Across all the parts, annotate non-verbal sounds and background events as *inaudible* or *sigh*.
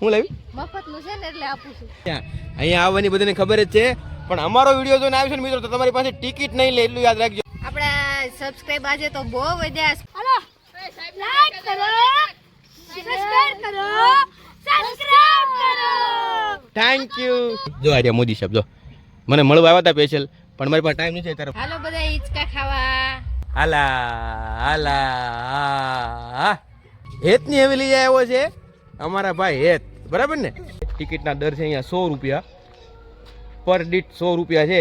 હું લાવી? મફતનું છે ને એટલે આપું છું. ત્યાં અહીંયા આવવાની બધાને ખબર જ છે. પણ અમારો વીડિયો જોઈને આવશે ને મિત્રો તો તમારી પાસે ટિકિટ નહીં લે એટલું યાદ રાખજો. આપણા સબસ્ક્રાઇબ આજે તો બહુ વધ્યા છે. હલો. લાઈક કરો. સબસ્ક્રાઇબ કરો. સબસ્ક્રાઇબ કરો. થેન્ક યુ જો આ મોદી સાહેબ જો. મને મળવા આવ્યા હતા સ્પેશિયલ પણ મારી પાસે ટાઈમ નથી તરફ હાલો બધા હિંચકા ખાવા. હાલા હાલા હેતની હવેલી આવ્યો છે. અમારા ભાઈ હેત. બરાબર ને? ટિકિટના દર છે અહીંયા સો રૂપિયા. પર દીઠ સો રૂપિયા છે.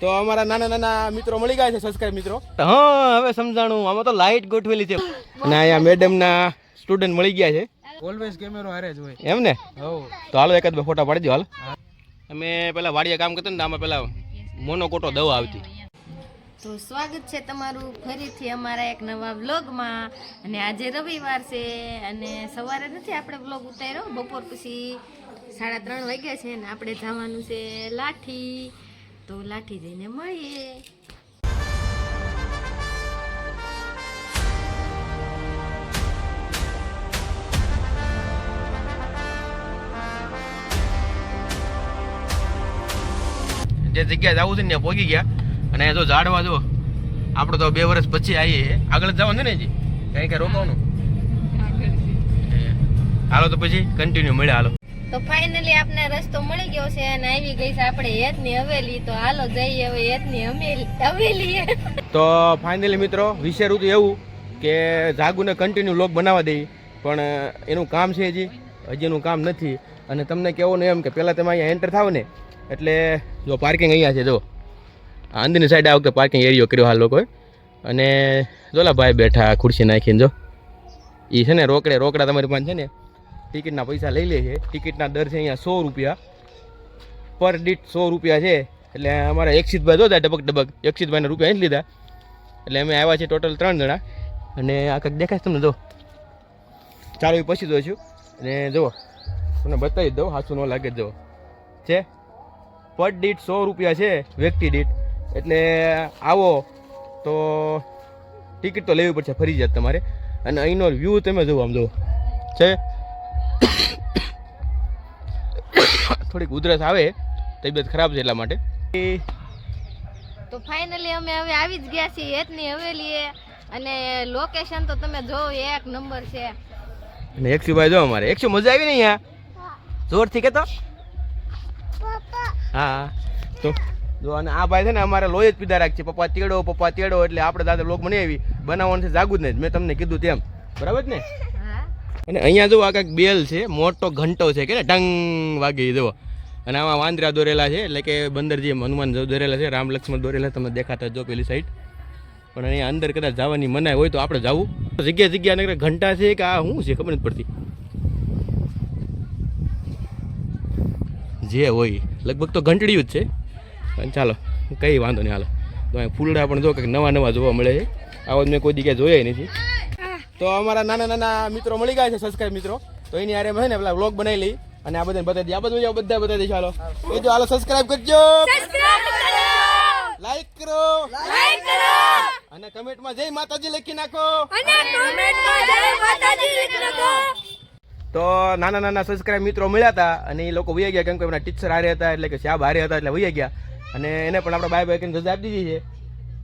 તો અમારા નાના નાના મિત્રો મળી ગયા છે સબસ્ક્રાઇબ મિત્રો? હા હવે સમજાણું. આમાં તો લાઇટ ગોઠવેલી છે. અને અહીંયા મેડમના સ્ટુડન્ટ મળી ગયા છે. ઓલવેઝ કેમેરો હારે જ હોય. એમ ને? તો હાલો એકાદ બે ફોટા પાડી દો હાલ. અમે પેલા વાડીએ કામ કરતા ને આમાં પેલા મોનોકોટો દવા આવતી. તો સ્વાગત છે તમારું ફરીથી અમારા એક નવા વ્લોગમાં. અને આજે રવિવાર છે અને સવારે નથી આપણે વ્લોગ ઉતાર્યો. બપોર પછી સાડા ત્રણ વાગ્યા છે અને આપણે જવાનું છે લાઠી. તો લાઠી જઈને મળીએ. જે જગ્યાએ જવું છે ને ભોગી ગયા. અને જો ઝાડવા જો આપણે તો બે વર્ષ પછી આવીએ આગળ જ જવાનું છે ને હજી? કઈ કઈ રોકવાનું? હાલો તો પછી કન્ટિન્યુ મળે હાલો. તો ફાઇનલી આપને રસ્તો મળી ગયો છે અને આવી ગઈ છે આપણે હેતની હવેલી. તો હાલો જઈએ હવે હેતની હવેલી હવેલી તો ફાઇનલી મિત્રો વિષય ઋતુ એવું કે જાગુને કન્ટિન્યુ લોક બનાવવા દઈ પણ એનું કામ છે હજી? હજી એનું કામ નથી. અને તમને કહેવું ને એમ કે પહેલાં તમે અહીંયા એન્ટર થાવ ને એટલે જો પાર્કિંગ અહીંયા છે જો આ અંદરની સાઈડ આ વખતે પાર્કિંગ એરિયો કર્યો હાલ લોકોએ. અને જોલા ભાઈ બેઠા ખુરશી નાખીને જો. એ છે ને રોકડે રોકડા તમારી પાસે છે ને, ટિકિટના પૈસા લઈ લે છે. ટિકિટના દર છે અહીંયા સો રૂપિયા. પર દીઠ સો રૂપિયા છે. એટલે અમારા એક્ષિતભાઈ જોતા ડબક ડબક એક્ષિતભાઈના રૂપિયા અહીં લીધા. એટલે અમે આવ્યા છીએ ટોટલ ત્રણ જણા. અને આ કંઈક દેખાય છે તમને જો. ચાલો એ પછી જોઈશું. અને જુઓ તમને બતાવી દઉં હાથું ન લાગે જુઓ છે? પર દીઠ સો રૂપિયા છે વ્યક્તિ દીઠ. એટલે આવો તો ટિકિટ તો લેવી પડશે ફરી જાત તમારે. અને અહીંનો વ્યૂ તમે જુઓ આમ જુઓ. છે? થોડીક ઉધરસ આવે તબિયત ખરાબ છે એટલા માટે. તો ફાઇનલી અમે હવે આવી જ ગયા છીએ હેતની હવેલીએ. અને લોકેશન તો તમે જોવો એક નંબર છે. અને એકસુ ભાઈ જો અમારે. એકસુ મજા આવી ને અહીંયા? જોરથી કેતો? હા. તો જો અને આ ભાઈ છે ને અમારે લોહી જ પીધા રાખશે છે. પપ્પા તેડો પપ્પા તેડો એટલે આપણે દાદા લોક મને આવી. બનાવવાનું છે જાગું જ નહીં. મેં તમને કીધું તેમ. બરાબર ને? અને અહીંયા જો આ કંઈક બેલ છે. મોટો ઘંટો છે. કે ટંગ વાગી જુઓ. અને આમાં વાંદરા દોરેલા છે. એટલે કે બંદરજી હનુમાન દોરેલા છે રામ લક્ષ્મણ દોરેલા તમને દેખાતા જ જો પેલી સાઈડ પણ અહીંયા અંદર કદાચ જવાની મનાય હોય તો આપણે જવું. જગ્યા જગ્યા નગર ઘંટા છે કે આ શું છે ખબર નથી પડતી. જે હોય. લગભગ તો ઘંટડિયું જ છે. પણ ચાલો કંઈ વાંધો નહીં હાલો. તો અહીં ફૂલડા પણ જો કંઈક નવા નવા જોવા મળે છે. આવો મેં કોઈ જગ્યાએ જોયા નથી. તો અમારા નાના નાના મિત્રો મળી ગયા છે સબસ્ક્રાઇબ મિત્રો. તો એની આરે છે ને પેલા વ્લોગ બનાવી લઈ. અને આ બધાને બતાવી દઈએ. આ બધું બધા બતાવી દઈશું હાલો. એ જો હાલો સબસ્ક્રાઇબ કરજો. લાઈક કરો. અને કમેન્ટમાં જય માતાજી લખી નાખો. તો નાના નાના સબસ્ક્રાઇબ મિત્રો મળ્યા હતા. અને એ લોકો વહી ગયા કેમ કે એમના ટીચર હારે હતા એટલે કે સાહેબ હારે હતા એટલે વહી ગયા. અને એને પણ આપણે બાય બાય કરીને આપી દીધી છે.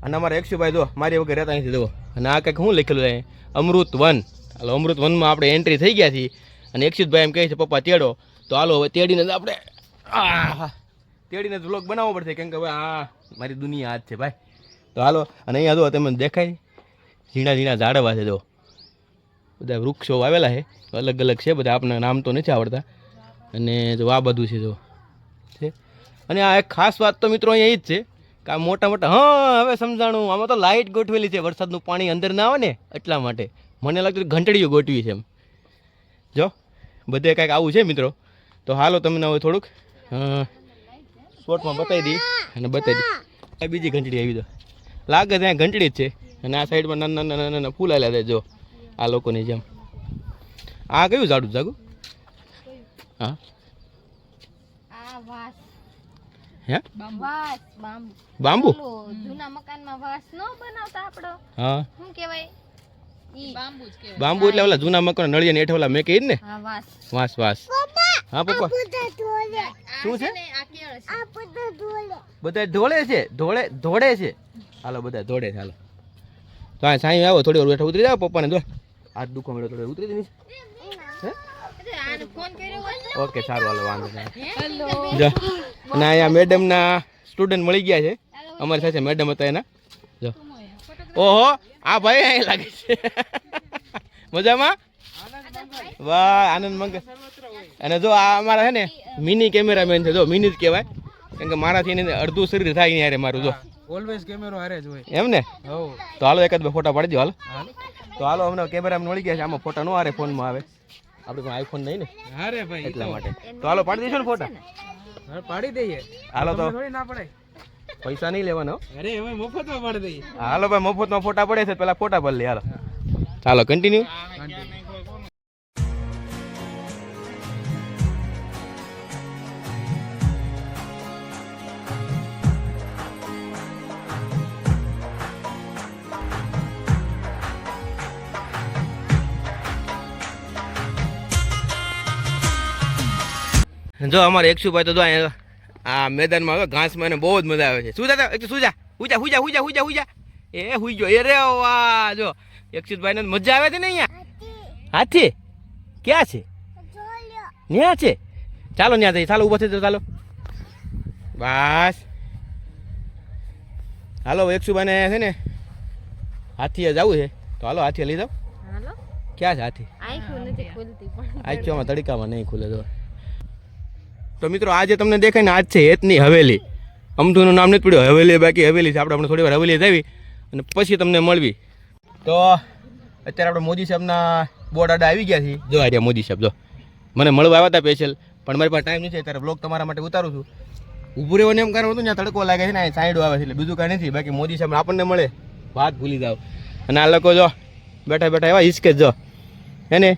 અને અમારા એકશુભાઈ જો મારી વગર રહેતા અહીંથી જુઓ. અને આ કંઈક શું લખેલું છે? અમૃત વન. હાલો, અમૃત વનમાં આપણે એન્ટ્રી થઈ ગયા છીએ. અને એકશુભાઈ એમ કહે છે, પપ્પા, તેડો. તો હાલો, હવે તેડીને જ આપણે તેડીને જ વ્લોગ બનાવવો પડશે. કેમ કે હવે આ મારી દુનિયા હાથ છે, ભાઈ. તો હાલો, અને અહીંયા જો તમને દેખાય, ઝીણા ઝીણા ઝાડવા છે, જો. બધા વૃક્ષો વાવેલા છે. અલગ અલગ છે, બધા આપણને નામ તો નથી આવડતા. અને જો આ બધું છે, જો. અને આ એક ખાસ વાત તો મિત્રો અહીંયા એ જ છે કે આ મોટા મોટા હા, હવે સમજાણું. આમાં તો લાઇટ ગોઠવેલી છે. વરસાદનું પાણી અંદર ના આવે ને એટલા માટે. મને લાગતું ઘંટડીઓ ગોઠવી છે એમ. જો, બધે કાંઈક આવું છે મિત્રો. તો હાલો તમને હવે થોડુંક શોર્ટમાં બતાવી દઈ અને બતાવી દઈ. આ બીજી ઘંટડી આવી દો. લાગે ત્યાં ઘંટડી જ છે. અને આ સાઈડમાં નાના નાના નાના ફૂલ આવેલા છે, જો. આ લોકોની જેમ. આ કયું ઝાડું જાગું? હા આ વાસ હે વાસ બાંબુ બાંબુ જૂના મકાનમાં વાસ ન બનાવતા આપણો હા શું કહેવાય બાંબુ એટલે ઓલા જૂના મકાન નળિયા ને હેઠ મેં કહી ને વાસ વાસ વાસ હા પપ્પા શું છે આ બધા ઢોળે છે ઢોળે ધોળે છે હાલો બધા ધોળે છે હાલો તો આ સાંઈ આવો થોડી વાર બેઠા ઉતરી જાવ પપ્પાને દો હાથ દુખો મળ્યો થોડી ઉતરી દે હે? ઓકે સારું હાલો વાંધો નહીં હે? જો અને અહીંયા મેડમના સ્ટુડન્ટ મળી ગયા છે. અમારી સાથે મેડમ હતા એના. જો. ઓહો આ ભાઈ અહીં લાગે છે. મજામાં? વાહ આનંદ મંગલ. અને જો આ અમારા છે ને મિની કેમેરામેન છે જો મિની જ કહેવાય. કારણ કે મારાથી એને અડધું શરીર થાય નહીં અરે મારું જો. ઓલવેઝ કેમેરો હારે જ હોય. એમ ને? તો હાલો એકાદ બે ફોટા પાડી દો હાલ. તો હાલો અમને કેમેરામેન મળી ગયા છે. આમાં ફોટા નો હારે ફોનમાં આવે. આપણે પણ આઈફોન નહીં ને? હારે ભાઈ. એટલા માટે. તો હાલો પાડી દઈશું ને ફોટા. પાડી દઈએ. હાલો તો. થોડી ના પડે પૈસા નહીં લેવાનો અરે હવે મફતમાં પાડી દઈએ. હાલો ભાઈ મફતમાં ફોટા પડે છે પેલા ફોટા ભરી લે હાલો. ચાલો કન્ટિન્યુ જો અમારે એકસુભાઈ તો જો અહીંયા આ મેદાનમાં હવે ઘાસમાં એને બહુ જ મજા આવે છે. શું જા એક સુજા હુજા હુજા હુજા હુજા હુજા એ હુઈ ગયો એ રે વાહ જો એકસુભાઈને મજા આવે છે ને અહીંયા. હાથી. ક્યાં છે? ન્યા છે? ચાલો ન્યા જઈએ. ચાલો ઊભા થઈ જાઓ ચાલો. બસ. હાલો એકસુભાઈને છે ને હાથીએ જવું છે. તો હાલો હાથીએ લઈ જાઓ. ક્યાં છે હાથી? આંખો નથી ખુલતી પણ. આખીઓમાં તડકામાં નહીં ખુલે તો તો મિત્રો આજે તમને દેખાય ને આજ છે હેતની હવેલી. અમથુનું નામ નથી પડ્યું, હવેલી બાકી, હવેલી છે. આપણે આપણે થોડી વાર હવેલી જાવી અને પછી તમને મળવી. તો અત્યારે આપણે મોદી સાહેબના બોર્ડ આડા આવી ગયા છીએ. જો આર્યા મોદી સાહેબ, જો. મને મળવા આવ્યા હતા સ્પેશિયલ પણ મારી પાસે ટાઈમ નથી. અત્યારે બ્લોગ તમારા માટે ઉતારું છું. ઊભું રહેવાનું એમ કારણ હતું ને તડકો લાગે છે ને સાઈડ આવે છે એટલે બીજું કાંઈ નથી. બાકી મોદી સાહેબ આપણને મળે. વાત ભૂલી જાવ અને આ લોકો જો બેઠા બેઠા એવા હિસકે જો. હે ને?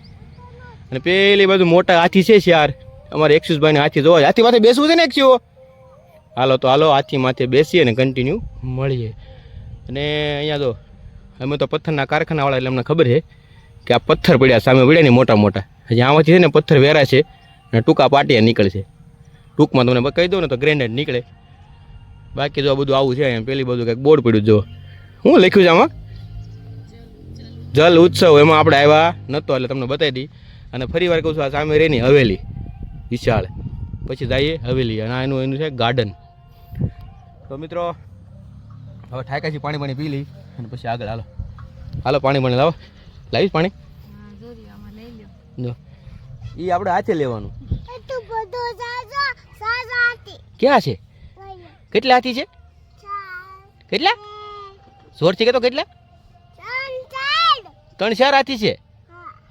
અને પેલી બાજુ મોટા હાથી છે યાર. અમારે એક્સ્યુઝભાઈને હાથી જોવા હાથી માથે બેસવું છે ને એક્સ્યુ હાલો, તો હાલો, હાથી માથે બેસીએ ને કન્ટિન્યુ મળીએ. અને અહીંયા જો, અમે તો પથ્થરના કારખાનાવાળા એટલે અમને ખબર છે કે આ પથ્થર પડ્યા, સામે પડ્યા ને મોટા મોટા. હજી આમાંથી છે ને પથ્થર વેરા છે અને ટૂંકા પાટિયા નીકળશે. ટૂંકમાં તમને કહી દઉં ને તો ગ્રેનેડ નીકળે. બાકી જો આ બધું આવું છે અહીંયા, પેલી બધું કંઈક બોર્ડ પડ્યું જો હું લખ્યું છે આમાં? જલ ઉત્સવ, એમાં આપણે આવ્યા નહોતો, એટલે તમને બતાવી દી. અને ફરી વાર કહું છું, આ સામે રેની હવેલી. વિશાળ. પછી જઈએ હવેલી અને એનું એનું છે ગાર્ડન તો મિત્રો હવે ઠાકાથી પાણી પાણી પી લઈ અને પછી આગળ હાલો. હાલો પાણી પાણી લાવો. લાવીશ પાણી? હા જોરી આમાં લઈ લ્યો. જો. એ આપણે હાથે લેવાનું. ક્યાં છે? કેટલા હાથી છે? કેટલા? જોરથી કે તો કેટલા? ત્રણ ચાર. હાથી છે?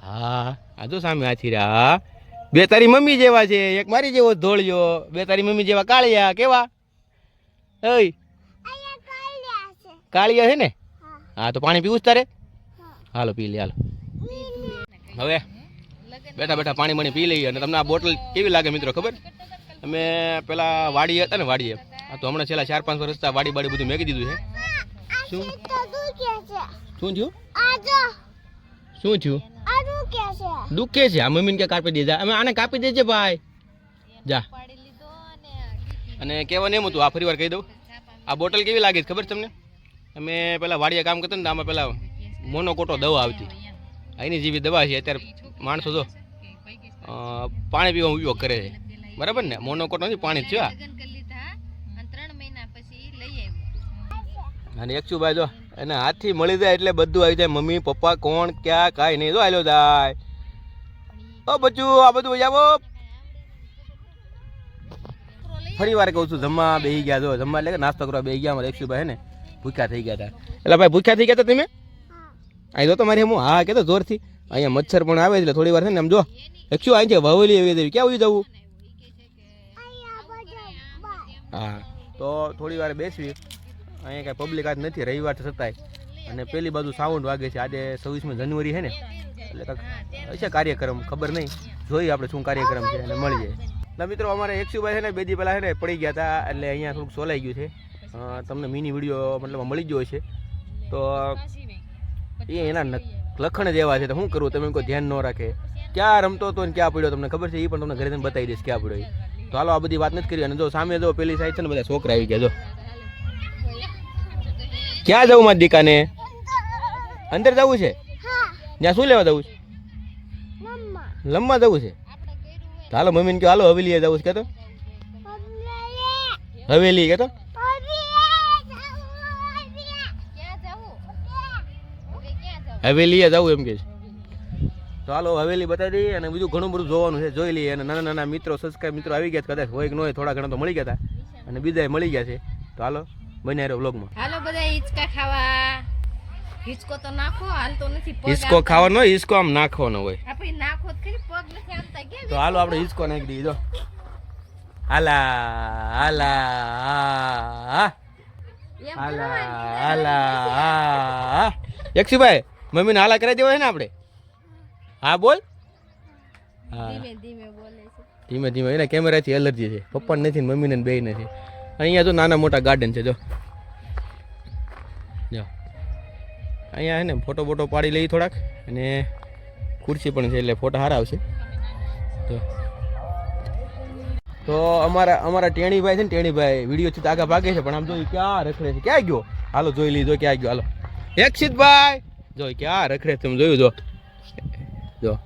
હા. આ જો સામે હાથી રહ્યા. બે તારી મમ્મી જેવા છે એક મારી જેવો ધોળિયો બે તારી મમ્મી જેવા કાળિયા કેવા? ઓય કાળિયા છે ને? હા. તો પાણી પીવું જ તારે? હાલો પી લે હાલો. હવે બેઠા બેઠા પાણી પાણી પી લઈએ અને તમને આ બોટલ કેવી લાગે મિત્રો ખબર? અમે પેલા વાડી હતા ને વાડીએ. આ તો હમણાં છેલ્લા ચાર પાંચ વર્ષ વાડી બાડી બધું મેકી દીધું છે. શું? શું થયું? શું થયું? દુખે છે. આ મમ્મીને કે કાપી દેજા અમે આને કાપી દેજે ભાઈ. જા. અને અને કહેવાનું એમ હતું આ ફરી વાર કહી દઉં. આ બોટલ કેવી લાગી ખબર છે તમને? અમે પેલા વાડીએ કામ કરતા ને તો આમાં પેલા મોનોકોટો દવા આવતી. અહીંની જેવી દવા છે અત્યારે માણસો જો પાણી પીવાનો ઉપયોગ કરે છે. બરાબર ને? મોનોકોટો નથી પાણી જ છે અને ત્રણ ભાઈ પછી લઈ આવ્યો. અને હાથથી મળી જાય એટલે બધું આવી જાય. મમ્મી પપ્પા કોણ ક્યાં કાંઈ નહીં. જો આલ્યો જાય. ઓ બચ્ચું આ બધું જાવો ફરી વાર કહું છું જમવા બેસી ગયા જો જમવા એટલે નાસ્તો કરવા બેસી ગયા અમારે એકશુભાઈ હે ને? ભૂખ્યા થઈ ગયા હતા. એટલે ભાઈ ભૂખ્યા થઈ ગયા હતા તમે? અહીં જો તમારી હું હા કહેતો જોરથી. અહીંયા મચ્છર પણ આવે એટલે થોડી વાર છે ને આમ જો. એકશુ અહીં છે વાવલી એવી દેવી. ક્યાં આવી જવું? હા. તો થોડી વાર બેસવી. અહીંયા કાંઈ પબ્લિક આજ નથી, રવિવાર તો છતાંય. અને પેલી બાજુ સાઉન્ડ વાગે છે, આજે છવ્વીસમી જાન્યુઆરી છે ને? એટલે કાંઈક હશે કાર્યક્રમ, ખબર નહીં. જોઈએ આપણે શું કાર્યક્રમ છે અને મળી જાય ના મિત્રો, અમારે એકશુભાઈ છે ને બે દી પહેલાં છે ને, પડી ગયા હતા, એટલે અહીંયા થોડુંક સોલાઈ ગયું છે. તમને મિની વીડિયો મતલબ મળી ગયો છે તો એ એના લખણ જ એવા છે, તો શું કરવું, તમે કોઈ ધ્યાન ન રાખે. ક્યાં રમતો હતો ને ક્યાં પડ્યો તમને ખબર છે? એ પણ તમને ઘરે બતાવી દઈશ ક્યાં પડ્યો. તો હાલો, આ બધી વાત નથી કરી. અને જો સામે જો પેલી સાઈડ છે ને, બધા છોકરા આવી ગયા, જો. ક્યાં જવું મારી દીકાને? અંદર જવું છે? ત્યાં શું લેવા જવું છે? લમવા. જવું છે? હાલો મમ્મીને કહો હાલો હવેલીએ જવું છે કહેતો હવેલી કહેતો હવેલીએ જવું એમ કે છે. તો હાલો હવેલી બતાવી દઈએ અને બીજું ઘણું બધું જોવાનું છે જોઈ લઈએ. અને નાના નાના મિત્રો સબસ્ક્રાઈબ મિત્રો આવી ગયા કદાચ હોય કે ન હોય થોડા ઘણા તો મળી ગયા હતા. અને બીજા મળી ગયા છે. તો હાલો. બન્યા રહ્યો વ્લોગમાં હાલો બધા હિંચકા ખાવા. હિચકો તો નાખો હાલતો નથી પગ હિસકો ખાવાનો હિસકો આમ નાખવાનો હોય. આપણે નાખો તો ખરી પગ નથી આમતા. કે તો હાલો આપણે હિચકો નાખી દઈએ જો. હાલા હાલા હાલા હાલા યક્ષીભાઈ મમ્મીને હાલા કરાવી દેવા છે ને આપણે? હા બોલ. ધીમે ધીમે બોલે છે. ધીમે ધીમે એને કેમેરાથી એલર્જી છે. પપ્પાને નથી ને મમ્મીને બે નથી અહીંયા તો નાના મોટા ગાર્ડન છે, જો. જો. અહીંયા છે ને ફોટો બોટો પાડી લઈ થોડાક, અને ખુરશી પણ છે એટલે ફોટા સારા આવશે તો. તો અમારા અમારા ટેણીભાઈ છે ને, ટેણીભાઈ વીડિયો તો આગળ ભાગે છે, પણ આમ જોઈ ક્યાં રખડે છે? ક્યાં ગયો? હાલો, જોઈ લીધો ક્યાં ગયો, હાલો. યક્ષિતભાઈ જો, ક્યાં રખડે છે તમે જોયું, જો. જો.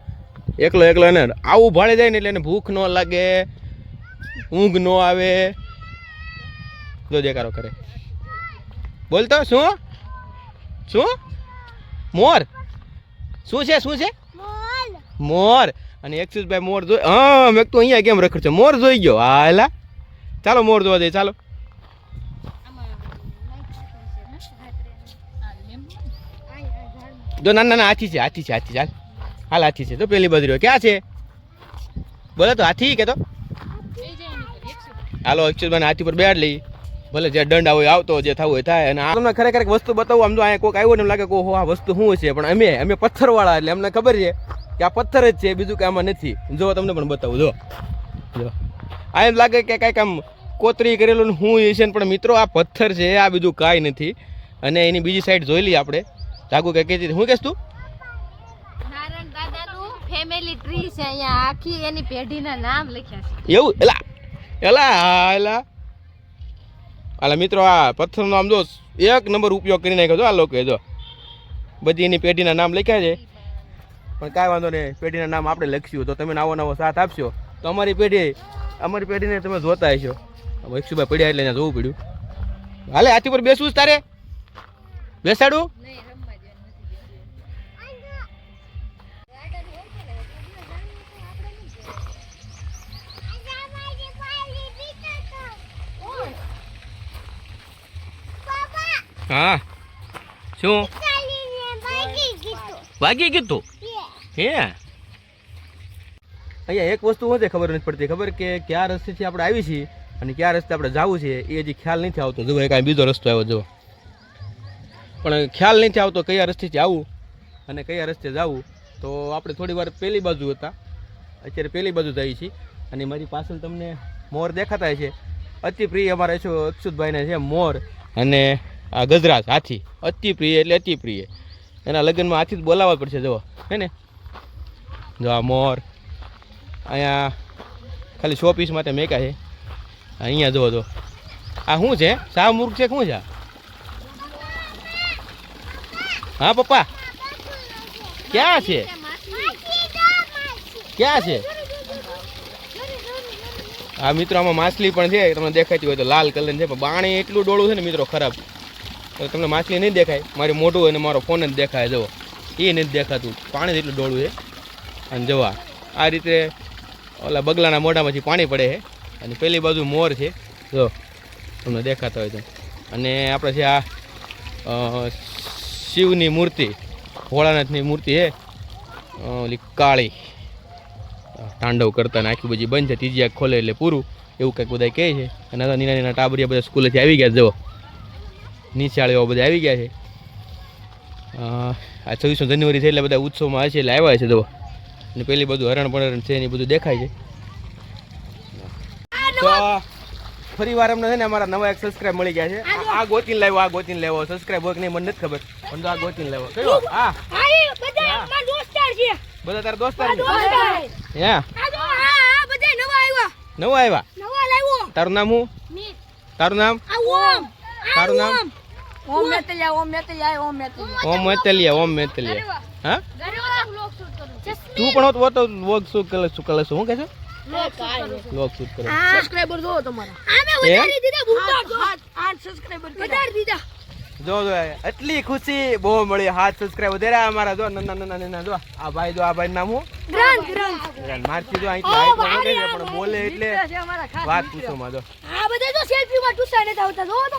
એકલો એકલો એને આવું ભાડે જાય ને એટલે એને ભૂખ ન લાગે, ઊંઘ ન આવે. જો દેખાડો કરે. બોલતો શું? શું? મોર. શું છે શું છે? મોર. અને એક્સિસભાઈ મોર જોઈ હા મેં તો અહીંયા કેમ રખડ છે મોર જોઈ ગયો. હા એલા ચાલો મોર જોવા જઈએ ચાલો. જો ના ના ના હાથી છે હાથી છે હાથી ચાલ હાલ. હાથી છે. તો પેલી બાજુ રહ્યો ક્યાં છે? બોલો તો હાથી કે તો? હાલો ભાઈ હાથી પર બેઠ લઈ. ભલે જે દંડ હોય આવતો જે થવું હોય થાય. અને તમને ખરેખર એક વસ્તુ બતાવું આમ જો અહીંયા કોઈક આવ્યો ને એમ લાગે કે ઓહો આ વસ્તુ શું છે? પણ અમે અમે પથ્થરવાળા એટલે અમને ખબર છે કે આ પથ્થર જ છે બીજું કાંઈ આમાં નથી. જો તમને પણ બતાવું જો. જો. આ એમ લાગે કે કાંઈક આમ કોતરી કરેલું શું એ છે ને પણ મિત્રો આ પથ્થર છે આ બીજું કાંઈ નથી. અને એની બીજી સાઈડ જોઈ લઈએ આપણે. જાગુ કે કહેતી હતી. હું કહેશ તું? ફેમિલી ટ્રી છે અહીંયા. આખી એની પેઢીના નામ લખ્યા છે. એવું? એલા એલા હા એલા. આલા મિત્રો, આ પથ્થરનો આમ જો એક નંબર ઉપયોગ કરી નાખ્યો છો, આ લોકોએ જો. બધી એની પેઢીના નામ લખ્યા છે. પણ કાંઈ વાંધો નહીં, પેઢીના નામ આપણે લખ્યું તો તમે નવો નવો સાથ આપશો. તો અમારી પેઢી, અમારી પેઢીને તમે જોતા હશો. એકશુભાઈ પડ્યા એટલે જોવું પડ્યું. હાલે, હાથી પર બેસવું તારે? બેસાડું? હા. શું? વાગી ગયું હે? અહીંયા એક વસ્તુ છે ખબર નથી પડતી. ખબર કે કયા રસ્તેથી આપણે આવી છીએ અને કયા રસ્તે આપણે જવું છે એ હજી ખ્યાલ નથી આવતો. જો કાંઈ બીજો રસ્તો આવ્યો, જુઓ. પણ ખ્યાલ નથી આવતો કયા રસ્તેથી આવું અને કયા રસ્તે જવું. તો આપણે થોડી વાર પેલી બાજુ હતા. અત્યારે પહેલી બાજુ જઈએ છીએ અને મારી પાછળ તમને મોર દેખાતા છે અતિ પ્રિય અમારા અક્ષુતભાઈને છે મોર. અને આ ગજરાજ, હાથી. અતિ પ્રિય એટલે અતિ પ્રિય. એના લગ્નમાં હાથી જ બોલાવવા પડશે જો હે ને? જો આ મોર. અહીંયા ખાલી શો પીસ માટે મેકા છે. અહીંયા જુઓ જો આ શું છે? શાહ મૂર્ખ છે, શું છે? હા, પપ્પા? ક્યાં છે? ક્યાં છે? આ મિત્રો આમાં માછલી પણ છે, તમને દેખાતી હોય તો લાલ કલર છે, પણ બાણી એટલું ડોળું છે ને મિત્રો ખરાબ. તમને માછલી નહીં દેખાય. મારી મોઢું અને મારો ફોન જ દેખાય જવો એ નથી દેખાતું. પાણી જ એટલું ડોળું છે. અને જવા આ. રીતે ઓલા બગલાના મોઢામાંથી પાણી પડે છે. અને પેલી બાજુ મોર છે. જો તમને દેખાતા હોય તો. અને આપણે છે આ શિવની મૂર્તિ, ભોળાનાથની મૂર્તિ છે. ઓલી કાળી. તાંડવ કરતા ને આખી બધી બંધ છે. ત્રીજી આંખ ખોલે એટલે પૂરું. એવું કંઈક બધા કહે છે. અને નાના નાના ટાબરિયા બધા સ્કૂલેથી આવી ગયા છે જુઓ નીચાળીઓ બધા આવી ગયા છે. આ છવ્વીસમી જાન્યુઆરી છે એટલે બધા ઉત્સવમાં હશે એટલે આવ્યા છે તો. અને પેલી બધું હરણ પણ છે ને એ બધું દેખાય છે. તો ફરી વાર અમને છે ને અમારા નવા એક સબસ્ક્રાઇબ મળી ગયા છે. આ- ગોતીને લાવ્યો આ ગોતીને લેવો સબસ્ક્રાઇબ હોય કે નહીં મને નથી ખબર. પણ તો આ ગોતીને લેવો કયો? હા. બધા તારા દોસ્તાર ને હે? નવા આવ્યા. તારું નામ શું? તારું નામ? તારું નામ? ઓમ મેતલિયા ઓમ મેતલિયા ઓમ મેતલિયા. ઓમ મેતલિયા ઓમ મેતલિયા. હા? તું પણ હોત તો વોગ શું કરે શું કરે શું? કહે છે? લોક શૂટ કરે સબસ્ક્રાઇબર જો તમારા. એ આઠ સબસ્ક્રાઇબર કર્યા જો. જો એટલી ખુશી બહુ મળી. હાથ સબસ્ક્રાઇબ વધારે અમારા જો નાના નાના નાના જો. આ ભાઈ જો આ ભાઈ નામ હું? જો અહીં પણ બોલે એટલે છે અમારા ખાસ વાત પૂછો માં આ બધા જો સેલ્ફી માં ટુસા ને આવતા જો તો.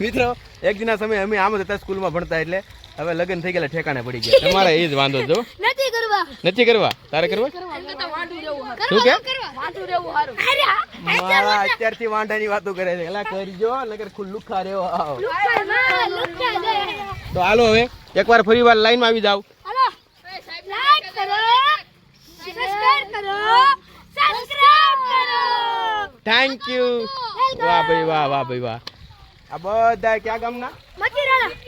મિત્રો એક દિના સમય અમે આમ હતા સ્કૂલ સ્કૂલમાં ભણતા એટલે હવે લગ્ન થઈ ગયેલા ઠેકાણે પડી ગયા. તમારે એ જ વાંધો જો. નથી કરવા. નથી કરવા? તારે કરવા? શું કે? મારા અત્યારથી વાંઢાની વાતો કરે છે. એલા કરજો નગર ખુલ્લું ખા રહ્યો આવ તો હાલો હવે એકવાર ફરી વાર લાઈનમાં આવી જાવ. હાલો. લાઈક કરો. સબસ્ક્રાઇબ કરો. સબસ્ક્રાઇબ કરો. થેન્ક યુ વાહ ભાઈ વાહ વાહ ભાઈ વાહ. આ બધા ક્યાં ગામના?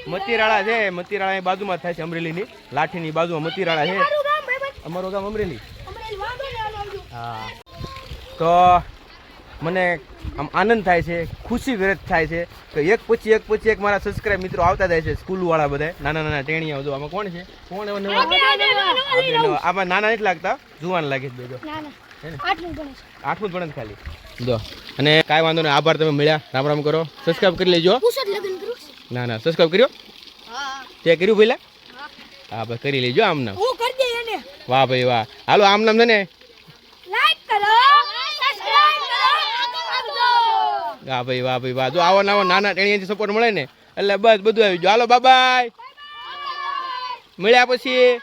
મતીરાળા છે. મતીરાળા એ બાજુમાં થાય છે અમરેલીની. લાઠીની બાજુમાં મતીરાળા છે. અમારો ગામ અમારું ગામ અમરેલી. હા. તો મને આમ આનંદ થાય છે ખુશી વ્યક્ત થાય છે કે એક પછી એક પછી એક મારા સબસ્ક્રાઇબ મિત્રો આવતા જાય છે સ્કૂલવાળા બધા નાના નાના ટેણીયા જો આમાં કોણ છે? કોણ એવા. આમાં નાના નથી લાગતા જુવાન લાગે છે જો. આઠમું જ ભણે ખાલી. જો. અને કાંઈ વાંધો નહીં આભાર તમે મળ્યા. રામ રામ કરો. સબસ્ક્રાઇબ કરી લેજો. ના ના સબસ્ક્રાઇબ કર્યો? તે કર્યું પહેલા? હા. ભાઈ કરી લેજો આમ નામ વાહ ભાઈ વાહ. હાલો આમ નામ છે ને? લાઈક કરો સબસ્ક્રાઇબ કરો વાહ ભાઈ વાહ ભાઈ વાહ જો આવો નવો નાના ટેણીયાથી સપોર્ટ મળે ને, એટલે બસ બધું આવી ગયું. હાલો બાબાય મળ્યા પછી.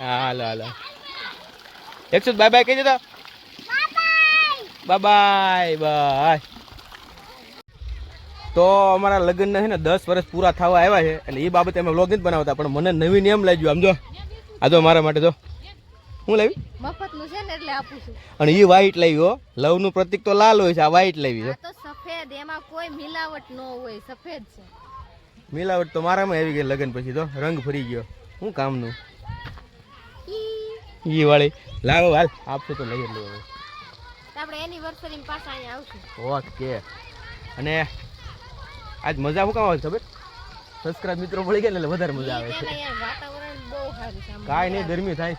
હા, હાલો હાલો. એકસો બાય બાય કહી દેતો? બાય બાય તો અમારા લગ્નના છે ને દસ વર્ષ પૂરા થવા આવ્યા છે, અને એ બાબતે અમે વ્લોગ નથી બનાવતા, પણ મને નવી નિયમ લાગ્યું. આમ જો. આ જો મારા માટે જો. હું લાવી? મફતનું છે ને એટલે આપું છું. અને એ વ્હાઈટ લાવી હો. લવનું પ્રતિક તો લાલ હોય છે આ વ્હાઈટ લાવી તો સફેદ એમાં કોઈ મિલાવટ ન હોય સફેદ છે. મિલાવટ તો મારામાં આવી ગઈ લગ્ન પછી તો. રંગ ફરી ગયો. શું કામનું? ઈ. વાળી. લાવો હાલ. આપશો તો લઈ જ લો હવે તો આપણે એનિવર્સરી પાછા અહીંયા આવશું. ઓકે અને આજ મજા હું કામ આવે છે ખબર? સબસ્ક્રાઇબ મિત્રો મળી ગયા એટલે વધારે મજા આવે છે. કાંઈ નહીં ગરમી થાય.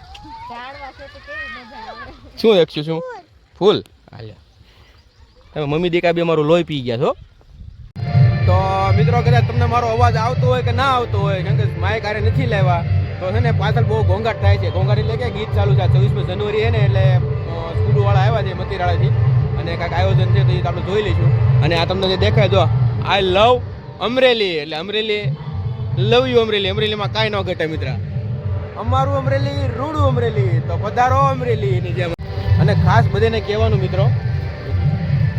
ઝાડવા છે તો કેવી મજા આવે શું એકશું શું? ફૂલ? હાલ્યા તમે મમ્મી દીકા બી અમારું લોહી પી ગયા છો? તો મિત્રો કદાચ તમને મારો અવાજ આવતો હોય કે ના આવતો હોય કેમ કે માય કારે નથી લાવ્યા તો છે ને પાછળ બહુ ઘોંઘાટ થાય છે. ઘોંઘાટ એટલે કે ગીત ચાલુ છે. છવ્વીસમી જાન્યુઆરી છે ને એટલે સ્કૂલવાળા આવ્યા છે મતીરાળાથી અને કાંઈક આયોજન છે તો એ આપણે જોઈ લઈશું. અને આ તમને જે દેખાય જો આઈ લવ અમરેલી એટલે અમરેલી લવ યુ અમરેલી. અમરેલીમાં કાંઈ ન ઘટે મિત્ર. અમારું અમરેલી, રૂડું અમરેલી, તો પધારો અમરેલીની જેમ. અને ખાસ બધાને કહેવાનું મિત્રો,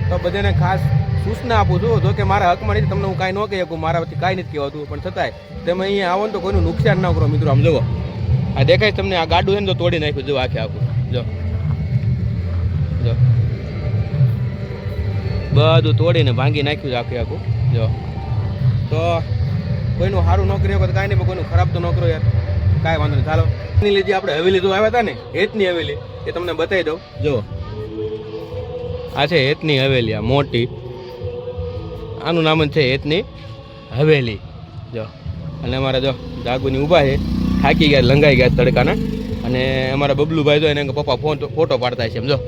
તો બધાને ખાસ સૂચના આપું છું, જો કે મારા હકમાં નથી, તમને હું કાંઈ ન કહી શકું મારાથી કાંઈ નથી કહેવાતું પણ છતાંય તમે અહીંયા આવો ને તો કોઈનું નુકસાન ના કરો મિત્રો, આમ જુઓ. આ દેખાય તમને, આ ગાડું છે ને, તો તોડી નાખ્યું જો આખે આખું. જો જો બધું તોડીને ભાંગી નાખ્યું છે આખે આખું. જો તો કોઈનું સારું ન હોય તો કાંઈ નહીં, પણ કોઈનું ખરાબ તો ન કરો યાર. કાંઈ વાંધો નહીં. ચાલો. લીધી આપણે હવેલી તો આવ્યા હતા ને, હેતની હવેલી. એ તમને બતાવી દઉં. જો. આ છે હેતની હવેલી, આ મોટી. આનું નામ જ છે હેતની હવેલી. જો. અને અમારા જો જાગુની ઊભા છે, થાકી ગયા લંગાઈ ગયા તડકાના. અને અમારા બબલુભાઈ જો એને પપ્પા ફોન ફોટો પાડતા છે એમ, જો.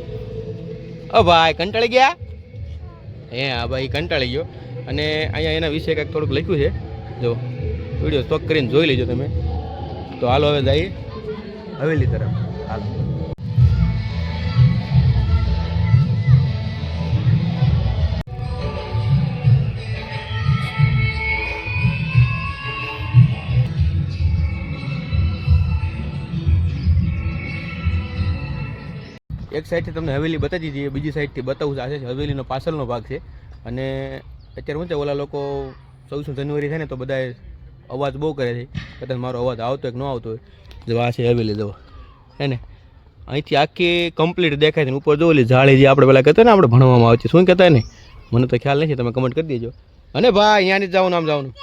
અ ભાઈ, કંટાળી ગયા? હે હા ભાઈ કંટાળી ગયો. અને અહીંયા એના વિશે કંઈક થોડુંક લખ્યું છે. જો. વીડિયો સ્ટોક કરીને જોઈ લેજો તમે. તો હાલો હવે જઈએ. હવેલી તરફ. હાલો. એક સાઈડથી તમને હવેલી બતાવી દીધી બીજી સાઈડથી બતાવું છે. આ છે હવેલીનો પાછળનો ભાગ છે. અને અત્યારે હું છે, ઓલા લોકો ચૌદસો જાન્યુઆરી થાય ને તો બધા અવાજ બહુ કરે છે. કદાચ મારો અવાજ આવતો કે ન આવતો હોય. જો આ છે હવેલી જો. હે ને? અહીંથી આખી કમ્પ્લીટ દેખાય છે ઉપર જો ઓલી જાળી જે આપણે પેલા કહેતા ને આપણે ભણવામાં આવે છે શું કહેતા ને મને તો ખ્યાલ નથી તમે કમેન્ટ કરી દેજો. અને ભાઈ અહીંયા નહીં જવાનું આમ જવાનું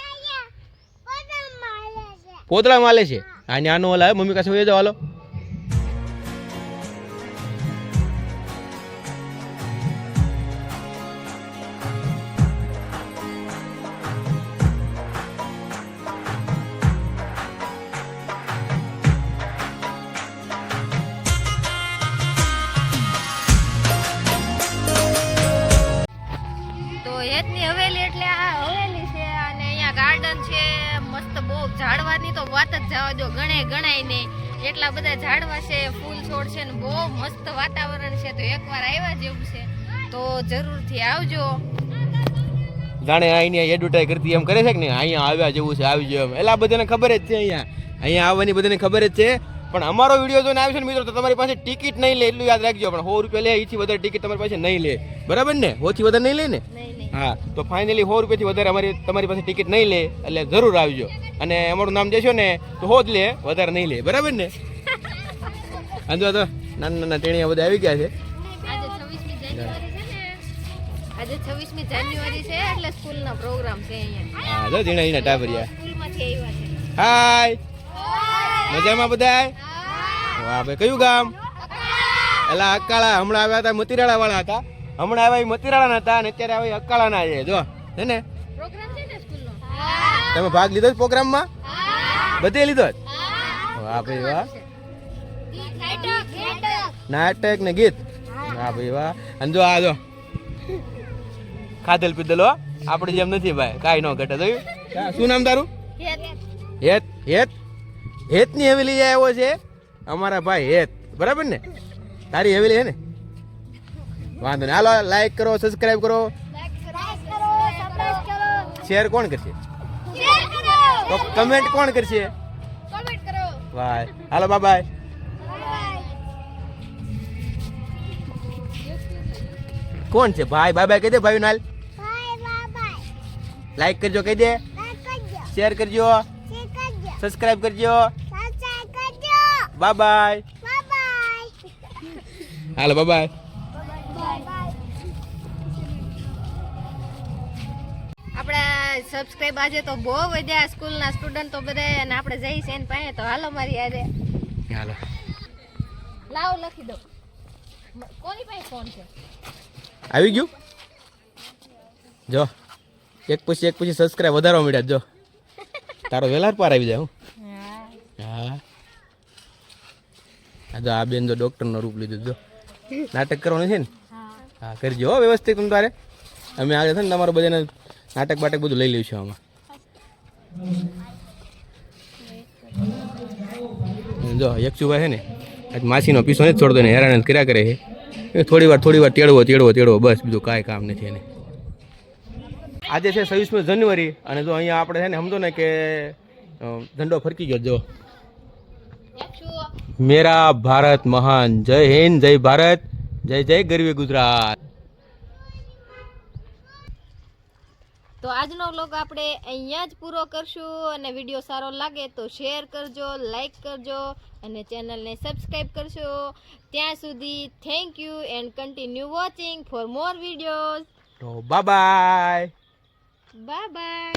પોતળા માલે છે? આ આનો ઓલા મમ્મી કાશે જાઓ હાલો. જાણે અહીંયા એડવર્ટાઈઝ કરતી એમ કરે છે કે નહીં? અહીંયા આવ્યા જેવું છે આવી જેવું એટલે આ બધાને ખબર જ છે અહીંયા. અહીંયા આવવાની બધાને ખબર જ છે. પણ અમારો વીડિયો જોઈને આવશે ને મિત્રો તો તમારી પાસે ટિકિટ નહીં લે એટલું યાદ રાખજો. પણ સો રૂપિયા લે એથી વધારે ટિકિટ તમારી પાસે નહીં લે. બરાબર ને? ઓછી વધારે નહીં લે ને? હા તો ફાઇનલી સો રૂપિયાથી વધારે અમારી તમારી પાસે ટિકિટ નહીં લે એટલે જરૂર આવજો. અને અમારું નામ દેશો ને તો હો જ લે વધારે નહીં લે. બરાબર ને? *laughs* અંજો તો નાના નાના ટેણીયા બધા આવી ગયા છે. આજે છવ્વીસમી જાન્યુઆરી છે એટલે સ્કૂલનો પ્રોગ્રામ છે અહીંયા. હા જો ઝીણા ઝીણા ટાબરિયા સ્કૂલમાંથી આવ્યા છે. હાય. મજામાં બધાય? વાહ ભાઈ કયું ગામ? એલા અકાળા. હમણાં આવ્યા હતા મતિરાળા વાળા હતા. હમણાં આવ્યા મતિરાળાના હતા અને અત્યારે આવ્યા અકાળાના છે. જો હે ને? પ્રોગ્રામ છે ને સ્કૂલનો? તમે ભાગ લીધો જ પ્રોગ્રામમાં? બધે લીધો જ? વાહ ભાઈ વાહ. નાટક ને ગીત? વાહ ભાઈ વાહ. અને જો આ જો. ખાધેલ પીધેલ આપણે જેમ નથી ભાઈ કાંઈ ન ઘટે. જોયું? શું નામ તારું? હેત. હેત હેતની હવેલી આવ્યો છે અમારા ભાઈ હેત. બરાબર ને? તારી હવેલી છે ને? વાંધો નહીં. હાલો લાઈક કરો સબસ્ક્રાઇબ કરો. શેર કોણ કરશે? તો કમેન્ટ કોણ કરશે? ભાઈ હાલો બાય બાય કોણ છે? ભાઈ બાય બાય કહી દે ભાઈ નાલ લાઈક કરજો કહી દે. શેર કરજો. સબસ્ક્રાઇબ કરજો. બાય બાય હાલો બાય બાય આપણા સબસ્ક્રાઇબ આજે તો બહુ વધ્યા સ્કૂલના સ્ટુડન્ટો બધા અને આપણે જઈ છે એની પાસે તો હાલો મારી આજે. હાલો. લાવો લખી દો કોની પાસે ફોન છે? આવી ગયું? જો. એક પછી એક પછી સબસ્ક્રાઇબ વધારવા મળ્યા જો. *laughs* તારો વેલાર પાર આવી જાય હું. હા. આ જો આ બેન જો ડૉક્ટરનો રૂપ લીધું જો. નાટક કરવાનું છે ને? હા. કરજો હો વ્યવસ્થિત તમે તારે. અમે આગળ છે ને તમારું બધાને નાટક બાટક બધું લઈ લઈશું આમાં. જો યક્ષુભાઈ છે ને આજ માસીનો પીસો નથી છોડતો ને હેરાન કર્યા કરે છે. થોડી વાર થોડી વાર તેડવો તેડવો તેડવો બસ બીજું કાંઈ કામ નથી એને. આજે છે છવ્વીસમી જાન્યુઆરી અને જો અહીંયા આપણે છે ને સમજો ને કે ધંડો ઝંડો ફરકી ગયો જો. મેરા ભારત મહાન. જય હિન્દ જય ભારત. જય જય ગરવી ગુજરાત. તો આજનો વ્લોગ આપણે અહીંયા જ પૂરો કરશું અને વીડિયો સારો લાગે તો શેર કરજો લાઈક કરજો અને ચેનલને સબસ્ક્રાઈબ કરશો. ત્યાં સુધી thank you and continue watching for more videos. તો બાય બાય. Bye bye